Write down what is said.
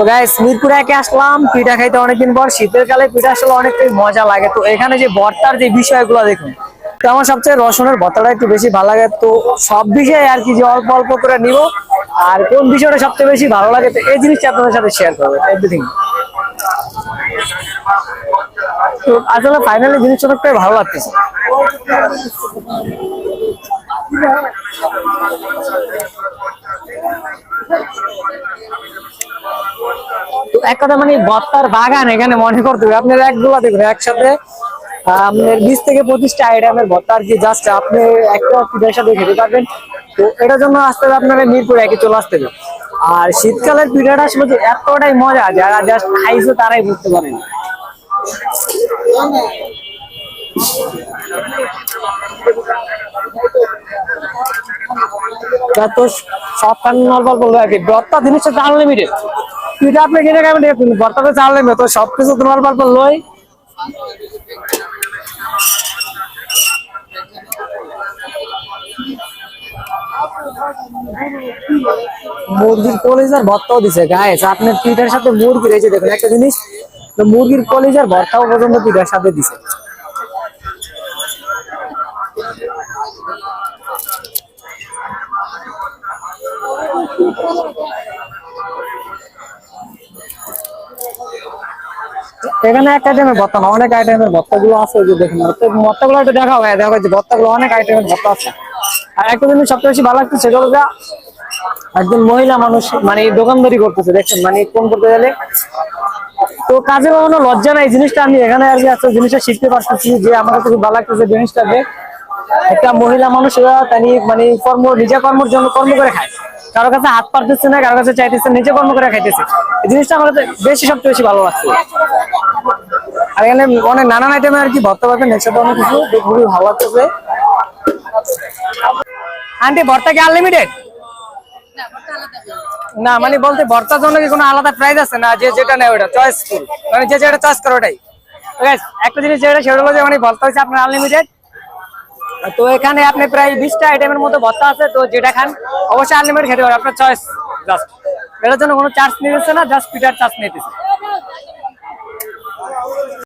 তো গাইস মিরপুরে একে আসলাম, পিঠা খাইতে অনেকদিন পর। শীতের কালে পিঠা আসলে অনেকটাই মজা লাগে। তো এখানে যে ভর্তার যে বিষয়গুলো দেখুন, তো আমার সবচেয়ে রসুনের ভর্তাটা একটু বেশি ভালো লাগে। তো সব বিষয়ে আর কি যে অল্প অল্প করে নিব, আর কোন বিষয়টা সবচেয়ে বেশি ভালো লাগে, তো এই জিনিসটা আপনাদের সাথে শেয়ার করব এভরিথিং তো আসলে ফাইনালি জিনিসটা অনেকটাই ভালো লাগতেছে। তো এক কথা মানে বত্তার বাগান এখানে মনে করতে হবে। আপনার একগুলা দেখবেন একসাথে, আপনার বিশ থেকে পঁচিশটা আইটেমের আর কি জাস্ট আপনি একটা পিঠার খেতে পারবেন। তো এটার জন্য আসতে হবে আপনার মিরপুর একে চলে আসতে হবে। আর শীতকালের পিঠাটা আসলে যে এতটাই মজা, যারা জাস্ট খাইছে তারাই বুঝতে পারেন তা তো সব কান নর্মাল আর জিনিসটা আপনি কিনে তো মুরগির কলিজার ভর্তাও দিছে গায়েস আপনার পিঠার সাথে মুরগি রয়েছে দেখুন একটা জিনিস মুরগির কলিজার ভর্তাও পর্যন্ত পিঠার সাথে দিছে। এখানে এক আইটেমের ভর্তা না অনেক আইটেমের ভর্তা গুলো আছে যে দেখুন। ভর্তা গুলো একটু দেখা হয় দেখা যাচ্ছে ভর্তা গুলো অনেক আইটেমের ভর্তা আছে। আর একটা জিনিস সবচেয়ে বেশি ভালো লাগছে সেটা হলো একজন মহিলা মানুষ মানে দোকানদারি করতেছে, দেখছেন? মানে কোন করতে গেলে। তো কাজে কোনো লজ্জা নাই জিনিসটা আমি এখানে আর কি আজকে জিনিসটা শিখতে পারতেছি যে আমার কাছে খুব ভালো লাগতেছে জিনিসটা যে একটা মহিলা মানুষ এরা তানি মানে কর্ম নিজে কর্মের জন্য কর্ম করে খায়। কারও কাছে হাত পারতেছে না, কারও কাছে চাইতেছে নিজে কর্ম করে খাইতেছে। এই জিনিসটা আমার বেশি, সবচেয়ে বেশি ভালো লাগছে। আর এখানে অনেক নানান আইটেমে আর কি ভর্তা পাবেন একসাথে অনেক কিছু খুবই ভালো লাগতেছে। আন্টি, ভর্তা কি আনলিমিটেড না মানে বলতে ভর্তার জন্য কি কোনো আলাদা প্রাইস আছে? না, যে যেটা নেয় ওটা চয়েসফুল মানে যে যেটা চয়েস করে ওটাই। একটা জিনিস যেটা, সেটা হলো যে মানে ভর্তা হচ্ছে আপনার আনলিমিটেড তো এখানে আপনি প্রায় বিশটা আইটেমের মধ্যে ভর্তা আছে তো যেটা খান অবশ্যই আনলিমিটেড খেতে পারেন আপনার চয়েস জাস্ট এটার জন্য কোনো চার্জ নিতেছে না জাস্ট পিটার চার্জ নিতেছে।